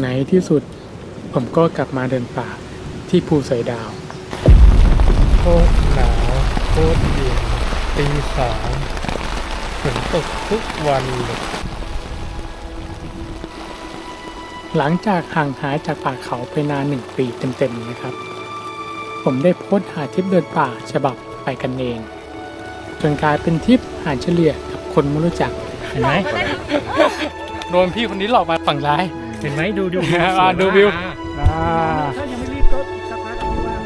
ในที่สุด ผมก็กลับมาเดินป่าที่ภูสอยดาวโคตรหนาวโคตรเย็นตีสามฝนตกทุกวันเลยหลังจากห่างหายจากป่าเขาไปนานหนึ่งปีเต็มๆนะครับ ผมได้โพสต์หาทริปเดินป่าฉบับไปกันเอง จนกลายเป็นทริปหารเฉลี่ยกับคนไม่รู้จักเห็นไหมโดนพี่คนนี้หลอกมาฝั่งร้าย เห็นไหมดูดูอ่าดูวิว อ่าถ้ายังไม่รีบก็อีกสักพักกับพี่ว่า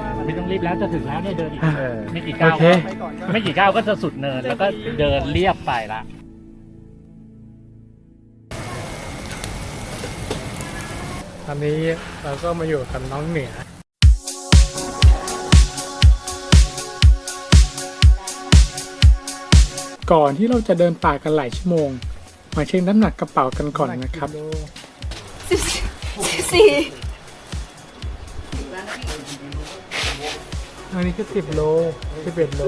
ว่ามันไม่ต้องรีบแล้วจะถึงแล้วเนี่ยเดินอีกอะไม่กี่โอก้าวเค ไปก่อนก็ไม่กี่ก้าวก็จะสุดเนินแล้วก็เดินเรียบไปละตอนนี้เราก็มาอยู่กับน้องเหนือก่อนที่เราจะเดินป่ากันหลายชั่วโมง มาเช็คน้ำหนักกระเป๋ากันก่อนนะครับสิบสี่อันนี้คือสิบโลสิบเอ็ดโล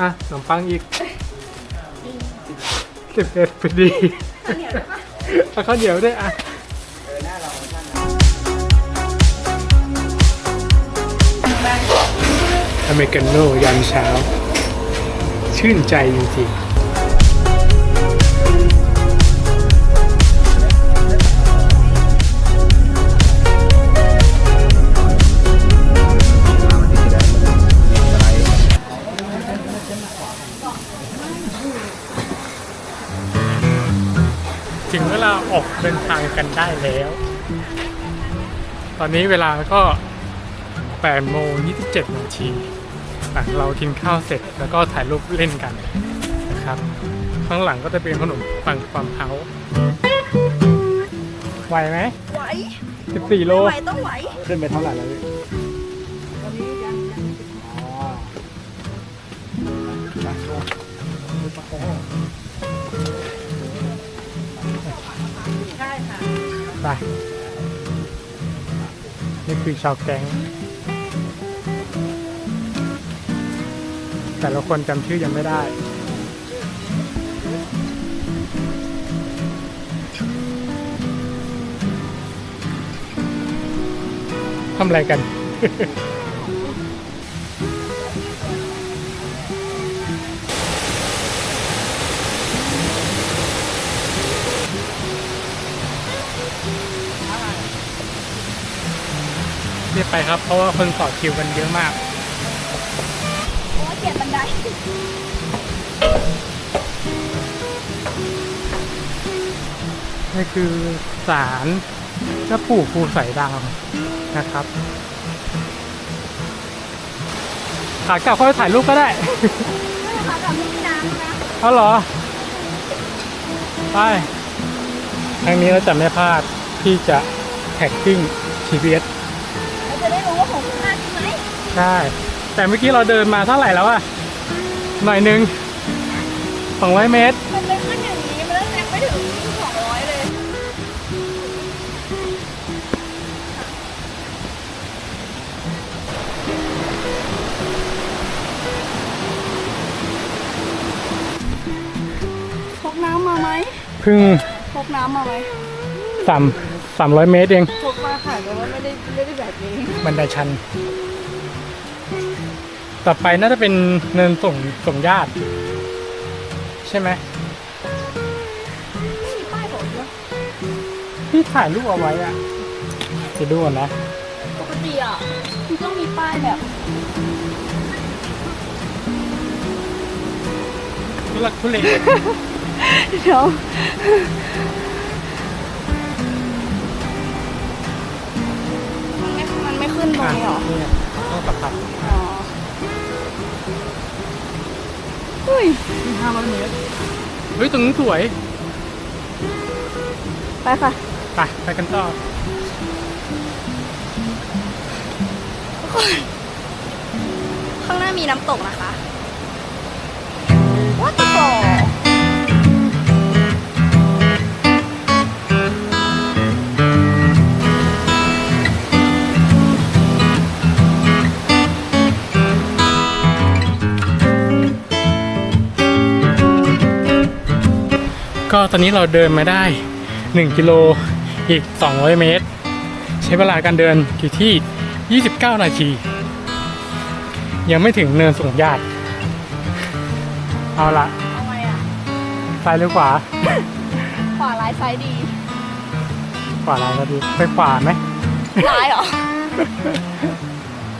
อะขนมปังอีกสิบเอ็ดพอดีเอาข้าวเหนียวด้วยอะอเมริกาโน่ยามเช้า ชื่นใจจริงๆ ถึงเวลาออกเดินทางกันได้แล้ว ตอนนี้เวลาก็8โมง27นาทีหลังเรากินข้าวเสร็จแล้วก็ถ่ายรูปเล่นกันนะครับ ข้างหลังก็จะเป็นขนมปังความเฮาไหวไหมไหว14โล ไหวต้องไหว ขึ้นไปเท่าไหร่แล้วพี่ใไป นี่คือชาวแก๊ง แต่ละคนจำชื่อยังไม่ได้ทำอะไรกัน รียบไปครับ เพราะว่าคนต่อคิวกันเยอะมากเพราะว่าเกลียดบันไดนี่คือศาลเจ้าปู่ภูสายดาวนะครับขากลับเข้าไปถ่ายรูปก็ได้ค่ะกับพี่น้ำนะเอาเหรอ ไปครั้งนี้เราจะไม่พลาดที่จะแท็กกิ้ง GPS เร ช่ แต่เมื่อกี้เราเดินมาเท่าไหร่แล้วอะหน่อยหนึง200 เมตร มันไม่ขึ้นอย่างนี้ มันยังไม่ถึงสองร้อยเลย พกน้ำมาไหมเพิ่งพกน้ำมาไหมสามสามร้อยเมตรเอง พกมาค่ะแต่ว่าไม่ได้ไม่ได้แบบนี้บันไดชัน ต่อไปน่าจะเป็นเนินส่งส่งญาติ ใช่ไหมไม่มีป้ายบอกด้วยพี่ถ่ายรูปเอาไว้อะจะดูก่อนนะ ปกติอะมันต้องมีป้ายแบบทุลักทุเล เดี๋ยวมันไม่มันไม่ขึ้นตรงนี้หรอเนี่ยต้องสัมผัส อ๋อ เฮ้ยห้าร้อยเมตรเฮ้ยตรงนู้นสวย ไปค่ะ ไป ไปกันต่อ ข้างหน้ามีน้ำตกนะคะ ก็ตอนนี้เราเดินมาได้ 1 กิโลอีก 200 เมตร ใช้เวลาการเดินอยู่ที่ 29 นาที ยังไม่ถึงเนินสูงญาติ เอาละเอาไงอะซ้ายหรือขวา ขวาร้ายซ้ายดีขวาอะไรก็ดีไปขวาไหมร้ายเหรอ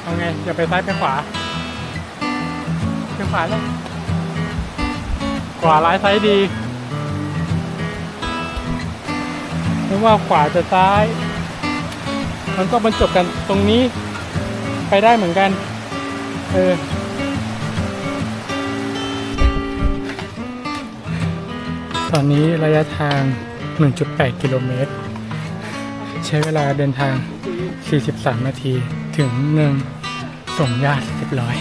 เอาไงจะไปซ้ายไปขวาไปขวาเลยขวาร้ายซ้ายดี ไม่ว่าขวาจะซ้าย มันก็บรรจบกันตรงนี้ไปได้เหมือนกัน เออตอนนี้ระยะทาง 1.8 กิโลเมตร ใช้เวลาเดินทาง 43 นาที ถึงเนินส่งญาติเรียบร้อย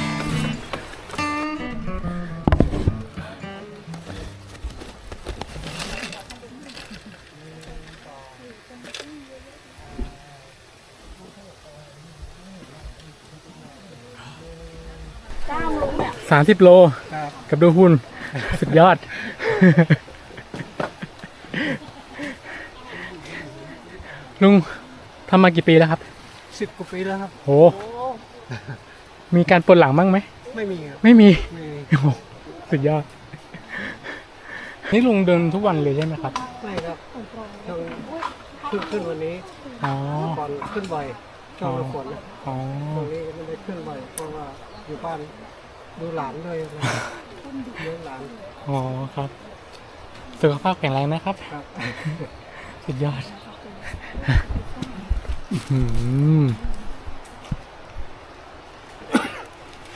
ลุกเนี่ย30โลกับดูหุ่น สุดยอด ลุงทำมากี่ปีแล้วครับ สิบกว่าปีแล้วครับ โห มีการปวดหลังบ้างไหม ไม่มีครับไม่มี ไม่มีโอ้โหสุดยอด นี่ลุงเดินทุกวันเลยใช่ไหมครับ ไม่ครับต้องขึ้นขึ้นวันนี้อ๋อ ก่อนขึ้นบ่อยช่วงฤดูฝนนะอ๋อ ตรงนี้ไม่ได้ขึ้นบ่อยเพราะว่าอยู่บ้าน ดูหลานด้วยนะเลี้ยงหลานอ๋อครับ สุขภาพแข็งแรงนะครับ ครับ สุดยอดอื้อหือ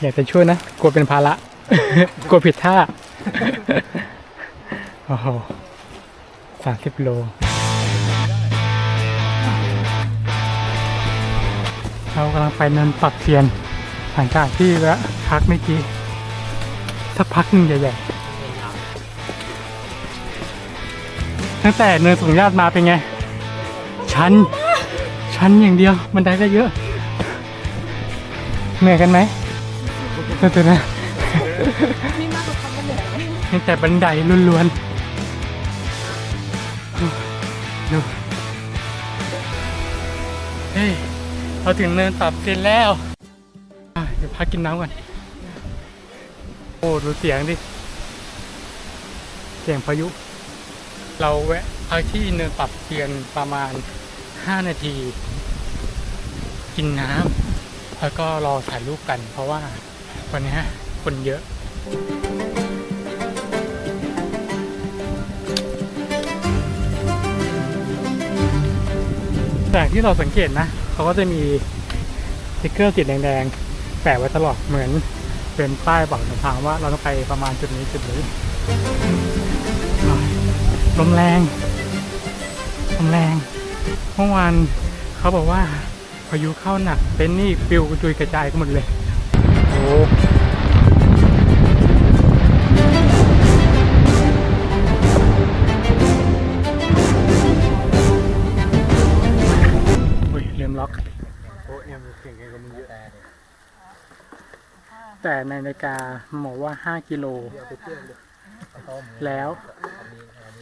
อยากจะช่วยนะ กลัวเป็นภาระ กลัวผิดท่า โอ้โหสามสิบโล เรากำลังไปเนินปักเทียน หลังจากที่แวะพักเมื่อกี้สักพักหนึ่งใหญ่ๆตั้งแต่เนินสูงญาติมาเป็นไง ชันชันอย่างเดียวมันได้ก็เยอะ เหนื่อยกันไหมตัวๆนะนี่มากกว่าคำว่าเหนื่อยไหมนี่แต่บันไดล้วนๆดูเฮ้ยเราถึงเนินตับเสร็จแล้ว พักกินน้ำก่อน โอ้ดูเสียงดิ เสียงพายุ เราแวะพักที่เนินปรับเทียนประมาณ 5 นาที กินน้ำแล้วก็รอถ่ายรูปกัน เพราะว่าวันนี้คนเยอะจากที่เราสังเกตนะ เขาก็จะมีสติ๊กเกอร์สีแดงๆ แปะไว้ตลอดเหมือนเป็นป้ายบอกทางว่าเราต้องไปประมาณจุดนี้จุดนี้ลมแรงลมแรงเมื่อวานเขาบอกว่าพายุเข้าหนักเป็นท์นี่ปิวกระจุยกระจายกันหมดเลยโอ้ยลืมล็อกโอ้เอ็มเก่งกว่ามึงเยอะ แต่ในนาฬิกาบอกว่า 5 กิโล แล้ว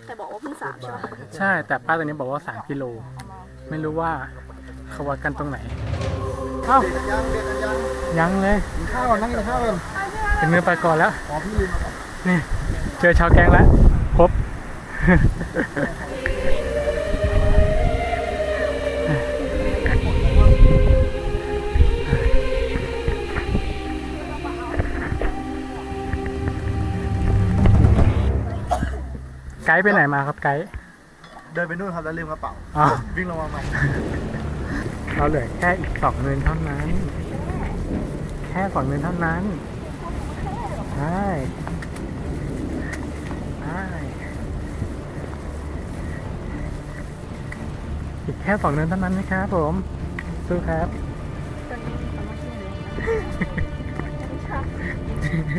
แต่บอกว่าเพิ่งสามใช่ไหมใช่ แต่ป้าตัวนี้บอกว่า 3 กิโล ไม่รู้ว่าเขาวัดกันตรงไหนเอ้ายังเลยข้าวนั่งกินข้าวกันเป็นเนื้อปลาก่อนแล้วอ๋อพี่ลืมมาก่อนนี่ เจอชาวแกงแล้ว ครบ กด์ไปไหนมาครับไกด์เดินไปนู่นครับแล้วลืมกระเป๋าอ๋อวิ่งลงมาใหม่เราเหลือแค่อีกสองเนินเท่านั้น แค่สองเนินเท่านั้นใช่ใช่อีกแค่สองเนินเท่านั้นนะครับผมสู้ครับ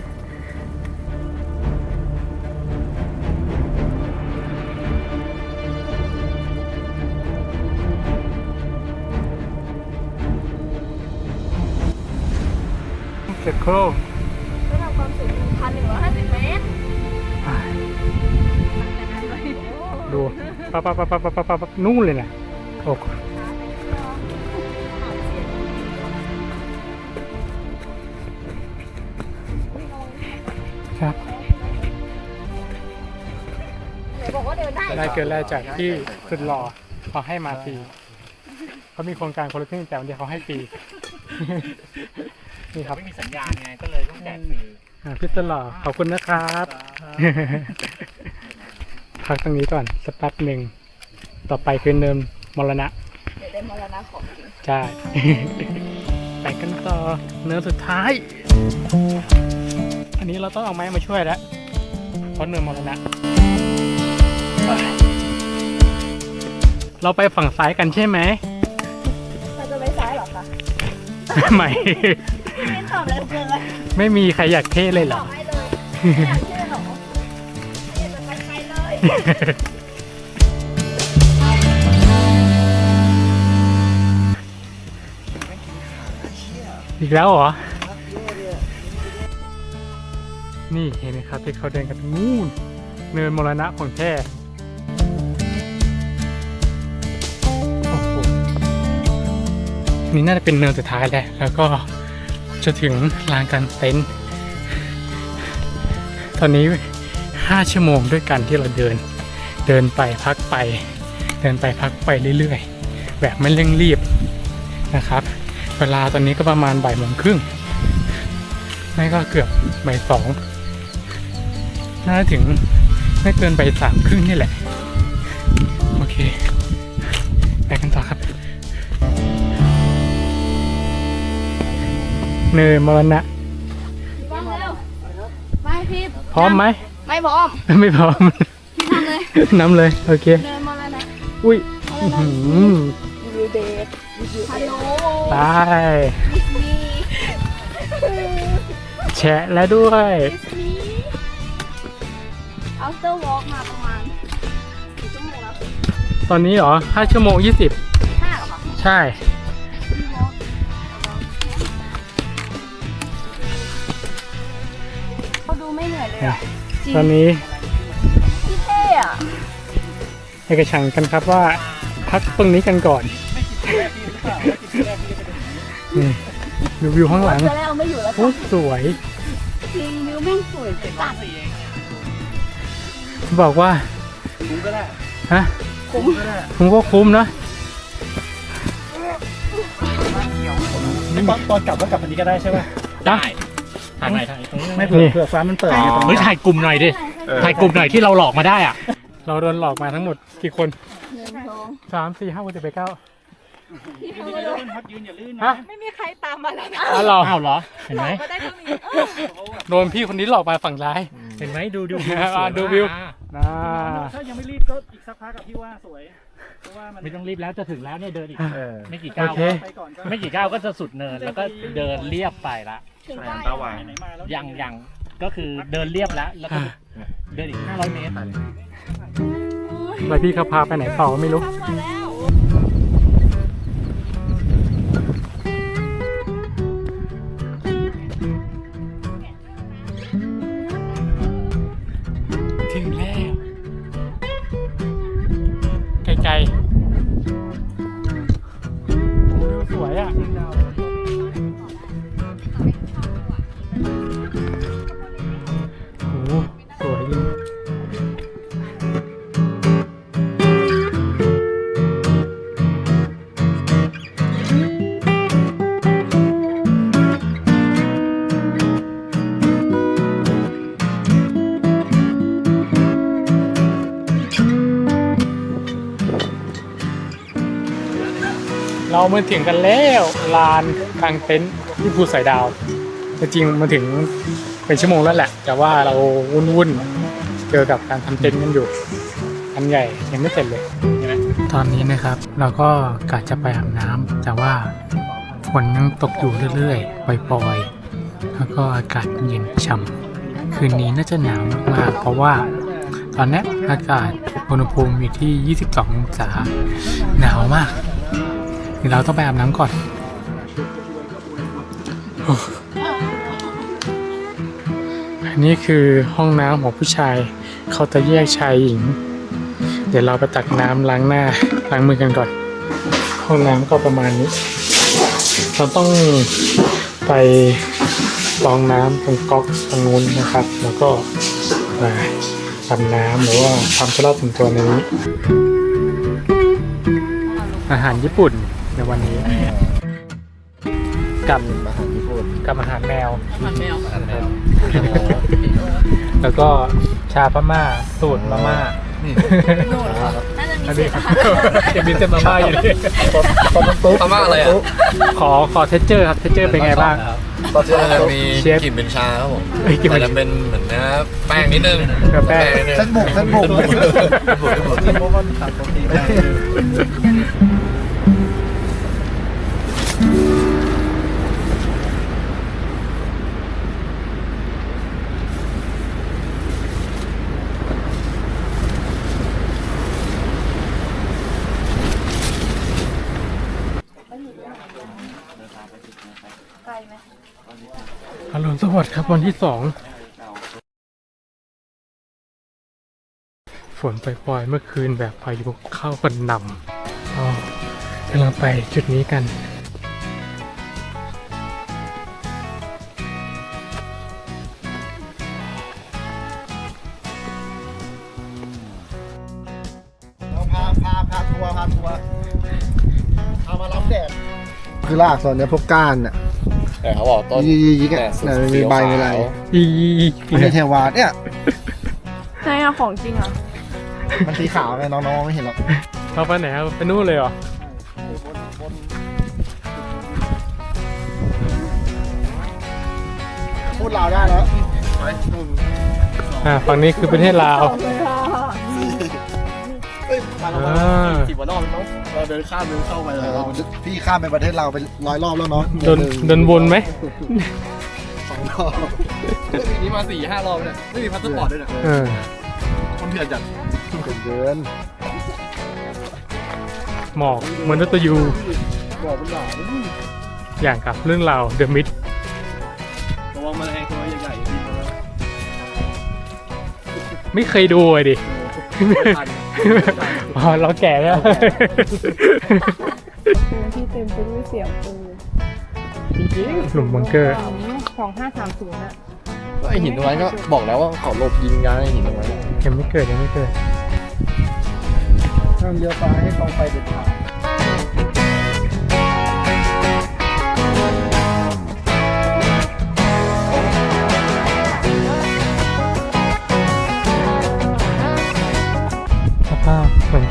เสร็จโครระดับความสูงพันหนึ่งร้อยห้าสิบเมตรดูปั๊บปั๊บปั๊บปั๊บปั๊บปั๊บนู่นเลยนะโอ้ครับบอกว่าเดินได้ได้เกินแรกจากที่สุดหล่อเขาให้มาฟรีเขามีโครงการคนละครึ่งแต่วันเดียวเขาให้ฟรี นี่ครับไม่มีสัญญาณไงก็เลยต้องแจกฟรีอ่าพี่สุดหล่อขอบคุณนะครับพักตรงนี้ก่อนสักแป๊บหนึ่งต่อไปคือเนิมมรณะเดี๋ยวได้มรณะของจริงใช่ไปกันต่อเนินสุดท้าย อันนี้เราต้องเอาไม้มาช่วยแล้วเพราะเนินมรณะเราไปฝั่งซ้ายกันใช่ไหมเราจะไปซ้ายเหรอคะไม่ไม่ ตอบเลยเกินเลยไม่มีใครอยากเท่เลยเหรตอ อบให้เลยไม่อยากเชื่อหรอไม่อยากจะไปใครเลย อีกแล้วเหรอ นี่เห็นไหมครับที่เขาเดินกันนู่นเนินมรณะของแท้โอ้โหนี่น่าจะเป็นเนินสุดท้ายแล้วแล้วก็ จะถึงลานกางเต็นท์ตอนนี้ 5 ชั่วโมงด้วยกันที่เราเดิน เดินไปพักไป เดินไปพักไปเรื่อยๆ แบบไม่เร่งรีบนะครับ เวลาตอนนี้ก็ประมาณบ่ายโมงครึ่งไม่ก็เกือบบ่ายสองน่าจะถึงไม่เกินบ่ายสามครึ่งนี่แหละ โอเค เนยมรณะ ว่างเร็วไม่พี่พร้อมไหม ไม่พร้อมไม่พร้อม พี่ทำเลยน้ำเลย โอเค เดินมรณะอุ้ยอื้อหือยูเดทฮัลโหลไปนี่แชะแล้วด้วยนี่ after walk มาประมาณกี่ชั่วโมงแล้วตอนนี้เหรอ5ชั่วโมง20ห้าเหรอคะใช่ ตอนนี้พี่เท่อะให้กระชังกันครับว่าพักตรงนี้กันก่อนนี่ดูวิวข้างหลังจะแล้วไม่อยู่แล้วโคตรสวยจริงวิวแม่งสวยจัดบอกว่าคุ้มก็ได้ฮะคุ้มก็ได้ผมก็คุ้มเนอะนี่ตอนตอนกลับก็กลับอันนี้ก็ได้ใช่ไหมได้ ถ่ายไหนถ่ายตรงนี้ไม่เผื่อนี่เผื่อฟ้ามันเปิดไงตรงนี้เฮ้ยถ่ายกลุ่มหน่อยดิถ่ายกลุ่มหน่อยที่เราหลอกมาได้อะ เราโดนหลอกมาทั้งหมดกี่คนหนึ่งสองสามสี่ห้าหกเจ็ดแปดเก้าพี่ทำมาเลยฮะไม่มีใครตามมาแล้วนะอ๋อเหรออ้าวเหรอ เห็นไหมก็ได้เท่านี้โดนพี่คนนี้หลอกมาฝั่งร้าย เห็นไหมดูดูอ่าดูวิวนะถ้ายังไม่รีบก็อีกสักพักกับพี่ว่าสวย เพราะว่ามันไม่ต้องรีบแล้วจะถึงแล้วเนี่ยเดินอีก เออ ไม่กี่โอก้าวเค ไปก่อนก็ไม่กี่ก้าวก็จะสุดเนินแล้วก็เดินเรียบไปละถึงได้ตาหวานไหนมาแล้วยังยังก็คือเดินเรียบแล้วแล้วก็อะเดินอีก500เมตรแล้วพี่เขาพาไปไหนต่อไม่รู้ ทำมาแล้ว เรามาถึงกันแล้วลานกลางเต็นท์ที่ภูสอยดาวแต่จริงมาถึงเป็นชั่วโมงแล้วแหละ แต่ว่าเราวุ่นๆเจอกับการทำเต็นท์กันอยู่อันใหญ่ยังไม่เสร็จเลยตอนนี้นะครับ เราก็กะจะไปอาบน้ำแต่ว่าฝนยังตกอยู่เรื่อยๆปล่อยๆ แล้วก็อากาศเย็นฉ่ำคืนนี้น่าจะหนาวมากๆ เพราะว่าตอนนี้อากาศอุณหภูมิอยู่ที่ 22 องศา หนาวมาก ดี๋ยวเราต้องไปอาบน้ำก่อนอันนี้คือห้องน้ำของผู้ชาย เขาจะแยกชายหญิง เดี๋ยวเราไปตักน้ำล้างหน้าล้างมือกันก่อน ห้องน้ำก็ประมาณนี้ เราต้องไปรองน้ำตรงก๊อกตรงนู้นนะครับ แล้วก็มาทำน้ำหรือว่าทำธุระส่วนตัวในนี้ อาหารญี่ปุ่น ในวันนี้กับอาหารญี่ปุ่นกับอาหารแมวอาหารแมวแล้วก็ชาพม่าสูตรมาม่าน่าจะมีอันเศนี้ษอาหารยังมีเส้นมาม่าอยู่ดิตอนตุ๊กพม่าอะไรอะ ขอขอเทสเจอร์ครับเทสเจอร์เป็นไงบ้าง ตอนจะมีเชฟกลิ่นเป็นชาครับผมเอ้ยกลิ่นเป็นแต่จะเป็นเหมือนเนื้อแป้งนิดนึงเนื้อแป้ง นิดนึงเส้นบุกเส้นบุก เส้นบุกเส้นบุกเส้นบุกเพราะว่าตัดปกติได้ อรุณสวัสดิ์ครับวันที่สองฝนปล่อยๆเมื่อคืนแบบพายุเข้ากันหนำอ๋อกำลังไปจุดนี้กันเราพาพาพาทัวร์พาทัวร์พามารับแดดคือรากส่วนเนี้ยพวกก้านอะ แต่เขาบอกต้นยี่ยี่ยี่แต่อะสุดเนี่ยมันมีใบมีอะไรเขียวอีมันเป็นเทวาเนี่ยใช่อะของจริงอะมันสีขาวไงน้องๆไม่เห็นหรอกเขาไปไหนครับไปนู่นเลยเหรอพูดลาวได้แล้วอ่าฝั่งนี้คือประเทศลาวเฮ้ยมาแล้วอ่าสิบกว่ารอบแล้ว เราเดินข้ามเดินเข้าไปเลยพี่ข้ามไปประเทศเราวไปร้อยรอบแล้วเนาะโดนโดนวนไหมสองรอบปีนี้มาสี่ห้ารอบเนี่ยไม่มีพาสปอร์ตด้วยนะเออคนเถื่อนจัดเดินหมอกเหมือนรถตวยูบอกเป็นหลานอย่างกับเรื่องราวเดอะมิดระวังแมลงตัวใหญ่ๆที่มันไม่เคยดูเลยดิ อ๋อเราแก่แล้วที่เต็มไปด้วยเสียงปืนหลุมบังเกอร์ สองห้าสามศูนย์อะไอหินตรงนั้นก็บอกแล้วว่าขอหลบยิงกันไอหินตรงนั้นยังไม่เกิดยังไม่เกิดห้ามเลี้ยวซ้ายให้ตรงไปเด็ดขาด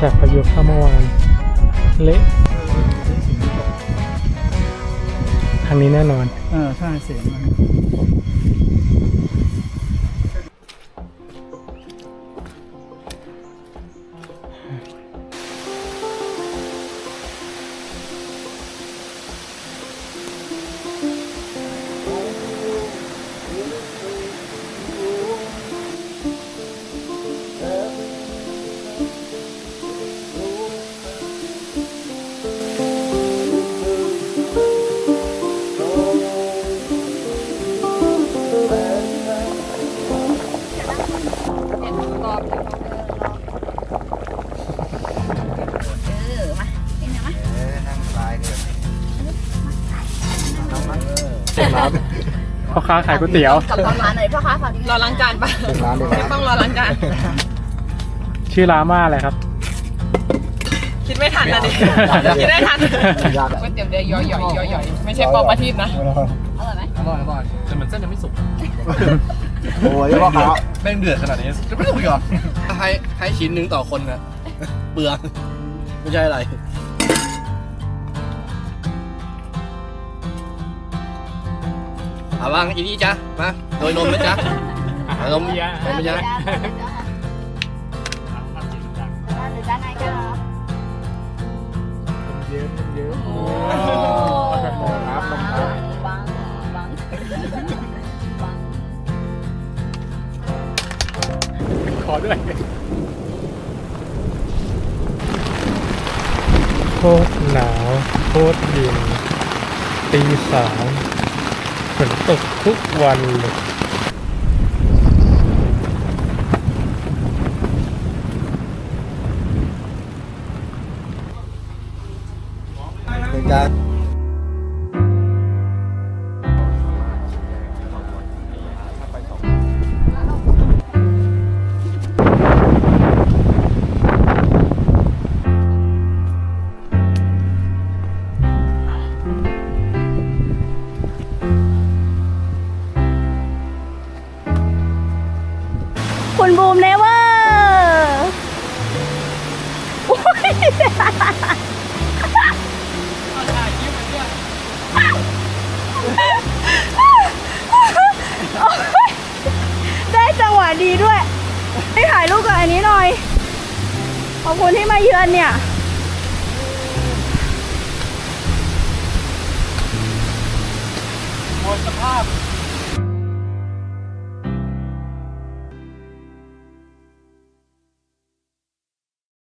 จากพายุเข้าเมื่อวานเละทางนี้แน่นอน เออใช่เสียงมัน ค้าขายก๋วยเตี๋ยวกับร้านไหนพ่อค้าฝากรอล้างจานปะเป็นร้านเด็ดขาดต้องรอล้างจาน ชื่อร้านว่าอะไรครับ คิดไม่ทันนะดิคิดไม่ทันยากก๋วยเตี๋ยวเรือย่อยๆย่อยๆไม่ใช่ปอประทีปนะ อร่อยไหมอร่อยอร่อยแต่เหมือนเส้นยังไม่สุกโอ้ยพ่อค้าแม่งเดือดขนาดนี้จะไม่สุกอีกเหรอให้ให้ชิ้นหนึ่งต่อคนนะเปลืองไม่ใช่อะไร เอาบ้างอีนี่จ้ะมาโดยนมไหมจ๊ะเอานมนมไหมจ๊ะหรือด้านในก็เยอะเยอะโอ้ครับบังคับบังบังบังขอด้วยโคตรหนาวโคตรเย็นตีสามฝ นตกทุกวันเลยกันคุณ